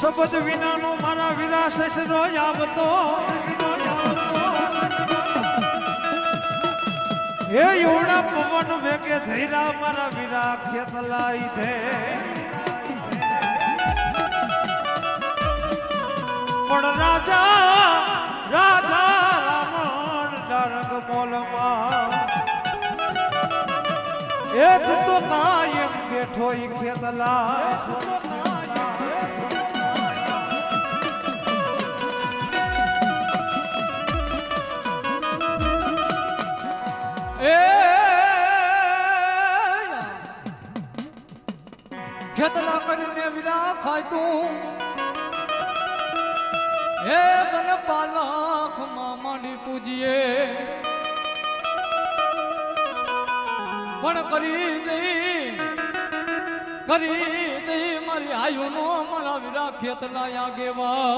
કૃષ્ણો વિરા કૃષ્ણો આવતો હે યોડા પવન વેગે ધૈરા મારા વીરા ખેતલાઈ દે. પણ રાજા રાજા રામણ ડારંગ મોલમાં એ તું કાયમ બેઠો ખેતલા ખેતલા કરીને વિરા ખાય તું. હે તને પાલખ મામાની પૂજીએ. પણ કરી દઈ કરી દઈ મારી આયુનો મારા વિરા ખેતલા આગેવા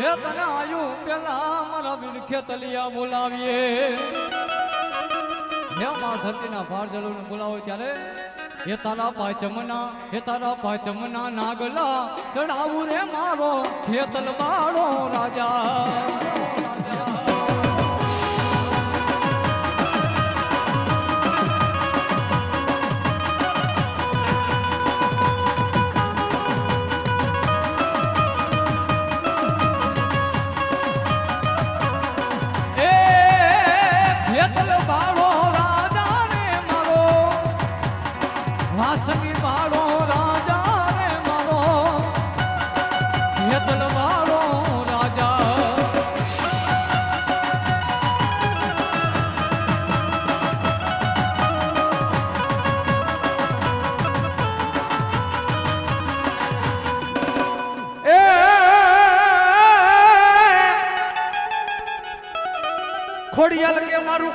હે તને આયુ પેલા મારા વીર ખેતલિયા બોલાવીએ. હે મા ધરતીના ભાર જલોને બોલાવો ત્યારે હે તારા ભાઈ ચમના હે તારા ભાઈ ચમના નાગલા, ચડાવું રે મારો ખેતલ વાળો રાજા.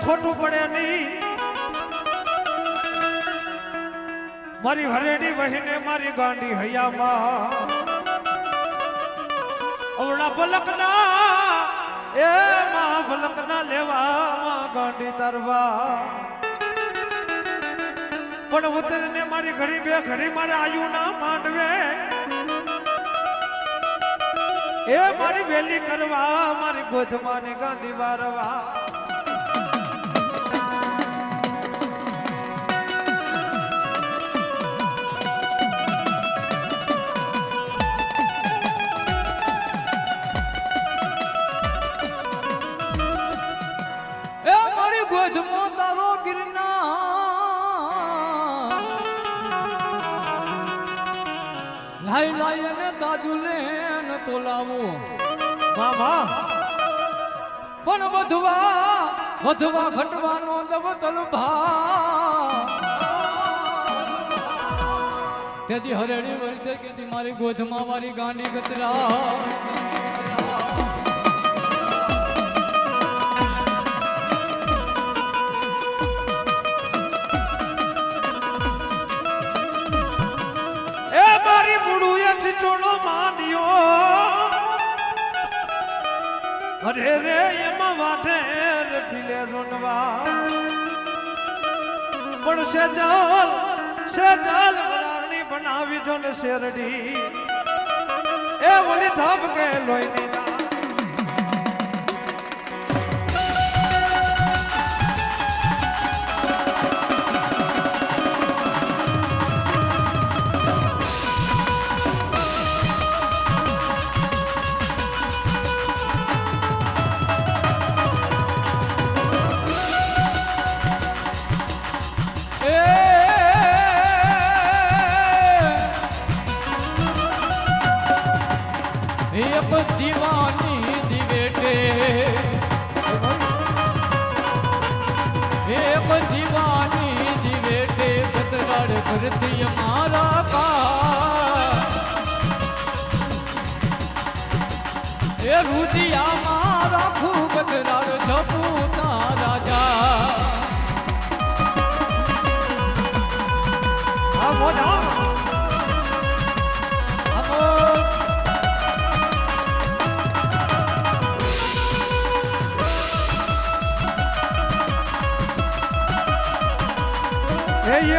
ખોટું પડે નહીં. મારી હરેડી વહીને મારી ગાંડી હૈયામાં. અવળા ભલકના, એ માં ભલકના લેવા માં ગાંડી તરવા. પણ ઉતરીને મારી ઘડી બે ઘડી મારે આયુ ના માંડવે. એ મારી વેલી કરવા, મારી ગોધમાની ગાંડી વારવા. પણ વધવા વધવા ઘટવાનો દબતલ ભા તેથી હરેડી વળતે કે મારી ગોધમાં વારી ગાંડી ગતરા. અરે રે, એમાં વાઢેર પીલે રોનવા. પણ સેજલ સેજલ વરાણી બનાવી જો ને શેરડી. એ ઓલી ધબ કે લોહીની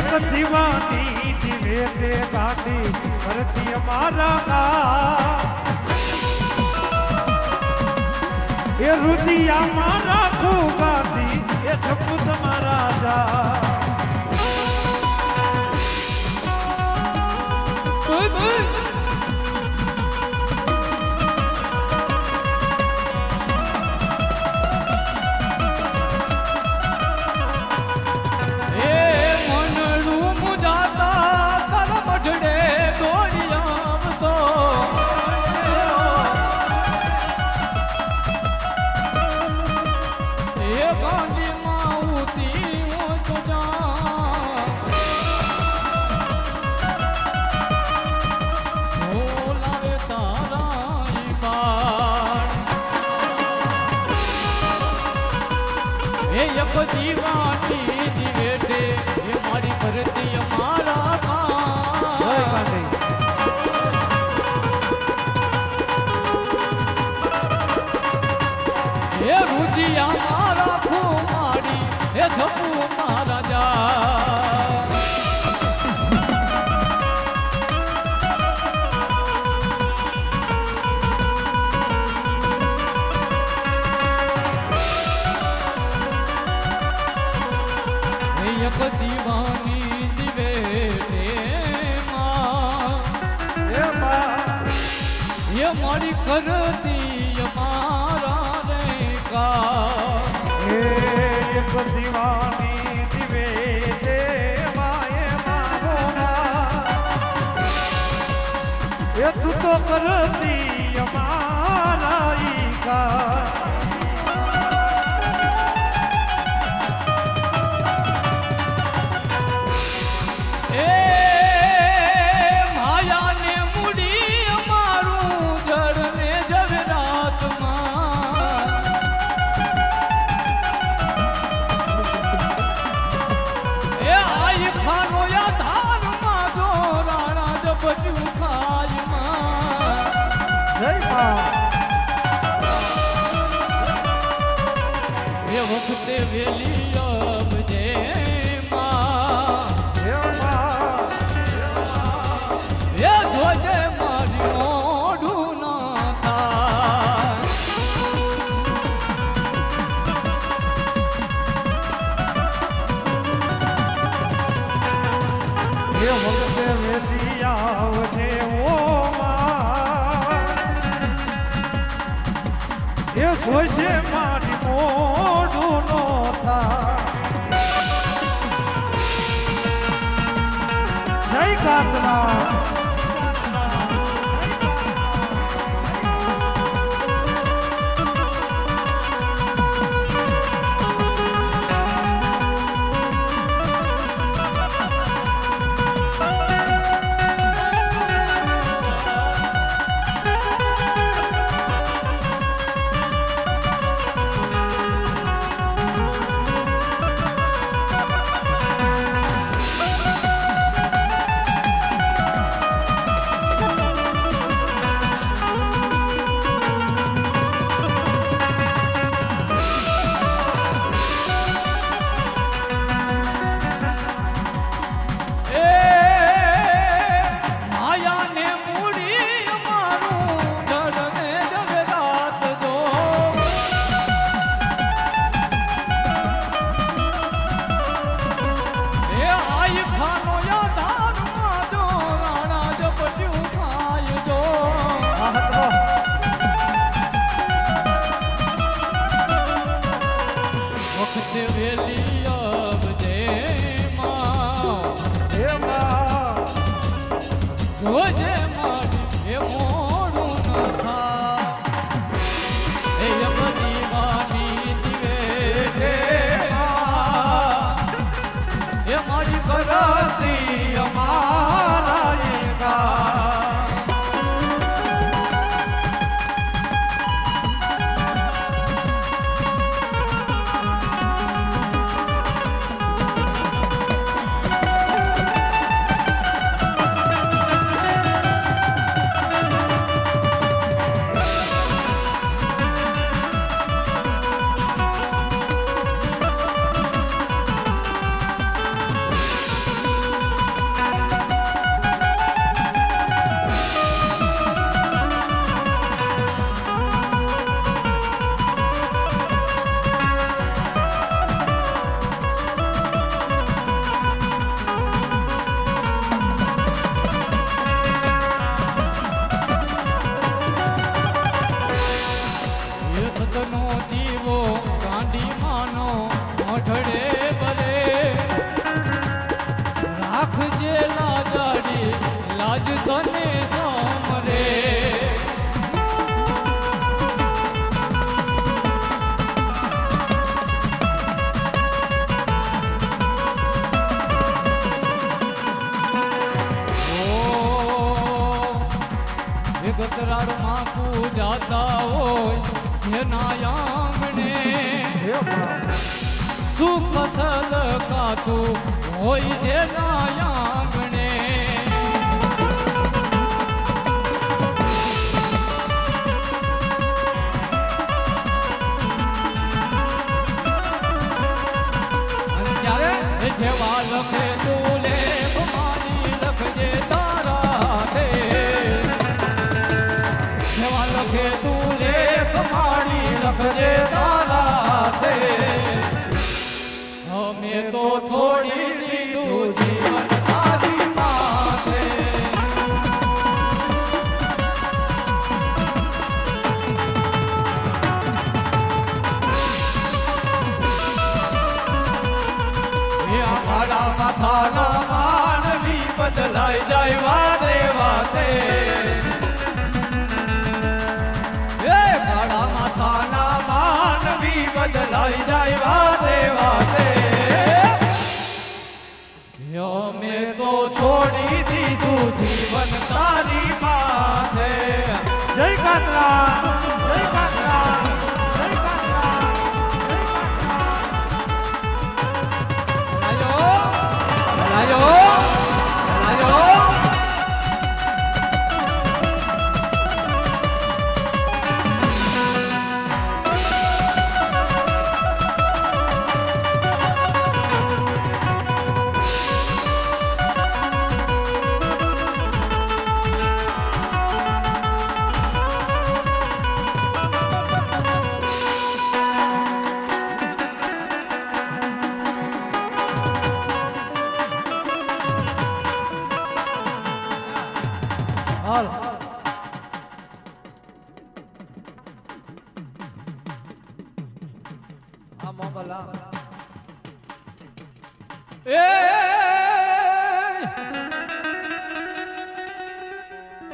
એક દીવાની દિવે તે ગાડી કરતી અમારા કા એ રુદિયામાં રાખું ગાદી એ છપ્પુ તમારા રાજા જપુ મહારાજા દીવાની દિવે મારી કરતી અમારા રે કા દીવાની દિવે દેવાય માગોના એ તું તો કરતી અમારા 是吧 જોજે મારી એ મોડું ન થાય. સલકાતું હોય જેના આંગણે જ્યારે જેવા લખે તું લે મારી લખજે તારા જેવા લખે તું મારી લખજે તારા માથાના માનવી બદલાઈ જાય વાતે વાતે એ કાળા માથાના માનવી બદલાઈ જાય વાતે છોડી દીધું જીવન તારી માથે. જય કાતરા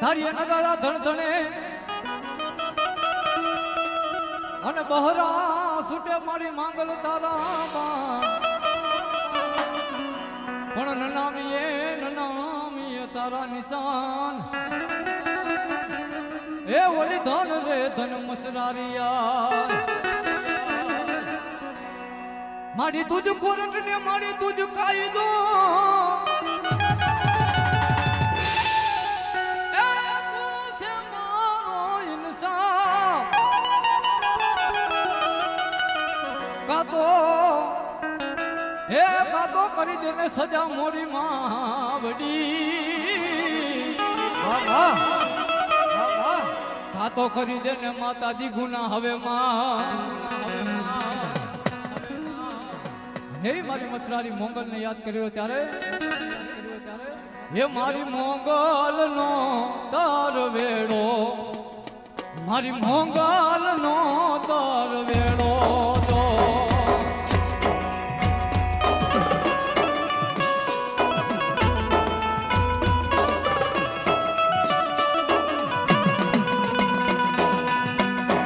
ધાર્ય નગાળા ધણે અને બહરા સુટે મારી માંગલ તારા પણ નનામીએ નનામીએ તારા નિશાન. એ ઓલી ધન રે ધન મસરારિયા. મારી તુજ કોરટ ને મારી તુજ કાયદો કરી દેને સજા મોરી માવડી. વાહ કરી દેને માતાજી ગુના હવે માં. હે મારી મછરારી મોંગલ ને યાદ કર્યો ત્યારે? હે મારી મોંગલ નો તાર વેળો મારી મોંગલ નો તાર વેળો.